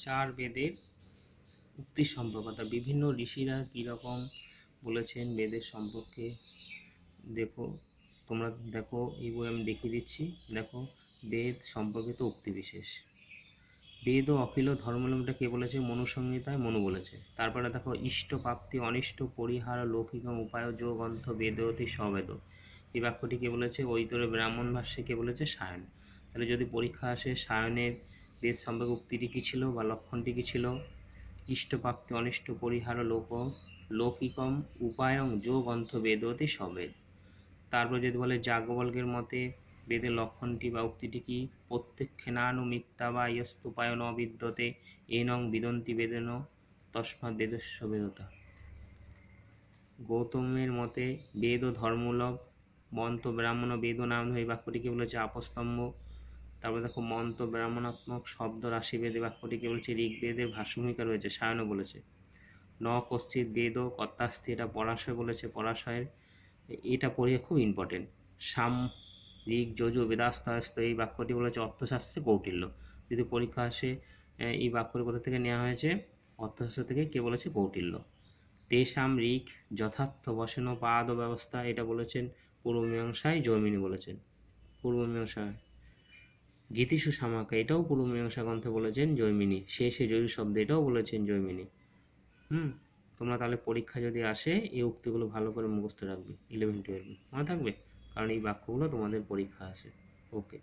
চার বেদের উক্তি সম্পর্ক। অর্থাৎ বিভিন্ন ঋষিরা কীরকম বলেছেন বেদের সম্পর্কে দেখো, তোমরা দেখো, এই বই আমি দেখিয়ে দিচ্ছি। দেখো, বেদ সম্পর্কিত উক্তি বিশেষ। বেদ ও অখিল ধর্মলম্বটা কে বলেছে? মনুসংহিতায় মনু বলেছে। তারপরে দেখো, ইষ্ট প্রাপ্তি, অনিষ্ট, পরিহার, লৌকিক উপায় যোগন্থ বেদতি সবেদ এই বাক্যটি কে বলেছে? ঐতরে ব্রাহ্মণ ভাষ্যে কে বলেছে? সায়ন। তাহলে যদি পরীক্ষা আসে, সায়নের বেদ সম্পর্কে উক্তিটি কী ছিল বা লক্ষণটি কী ছিল? ইষ্টপ্রাপ্তি, অনিষ্ট, পরিহার লোক লৌকিকম, উপায়ং যোগ অন্থ বেদতি সবেদ। তারপর যদি বলে যাজ্ঞবল্কের মতে বেদের লক্ষণটি বা উক্তিটি কি? প্রত্যক্ষেনানু মিথ্যা বা ইয়স্তুপায় ন বিদ্যতে, এনং বিদন্তি বেদেন, তস্মাৎ বেদস্য বেদতা। গৌতমের মতে বেদ ও ধর্মূলক মন্ত ব্রাহ্মণ বেদ নাম এই বাক্যটিকে বলেছে আপস্তম্ভ। তারপরে দেখো মন্ত ব্রাহ্মণাত্মক শব্দ রাশি বেদে বাক্যটিকে বলেছে ঋগ্বেদের ভাষ্যভূমিকা রয়েছে, সায়নও বলেছে। ন কশ্চিত বেদ, কর্তাস্থি, এটা পরাশয় বলেছে, পরাশয়ের, এটা পড়ে খুব ইম্পর্টেন্ট সাম, ঋগ, যজু বেদাস্তস্ত এই বাক্যটি বলেছে অর্থশাস্ত্রে কৌটিল্য। যদি পরীক্ষা আসে এই বাক্যটি কোথা থেকে নেওয়া হয়েছে? অর্থশাস্ত্র থেকে কে বলেছে? কৌটিল্য। তেষাম ঋক যথার্থ, বসেন পাদ ব্যবস্থা এটা বলেছেন পূর্ব পূর্বমীমাংসায় জৈমিনী বলেছেন। পূর্ব পূর্বমীমাংসায়। গীতিসু সামাকা এটাও পূর্বমীমাংসা গ্রন্থে বলেছেন জৈমিনী। শেষে জয়ু শব্দ এটাও বলেছেন জৈমিনী। হুম? তোমরা তাহলে পরীক্ষা যদি আসে, এই উক্তিগুলো ভালো করে মুখস্থ রাখবে ইলেভেন টুয়েলভে মনে থাকবে? কারণ এই বাক্যগুলো তোমাদের পরীক্ষা আসে। ওকে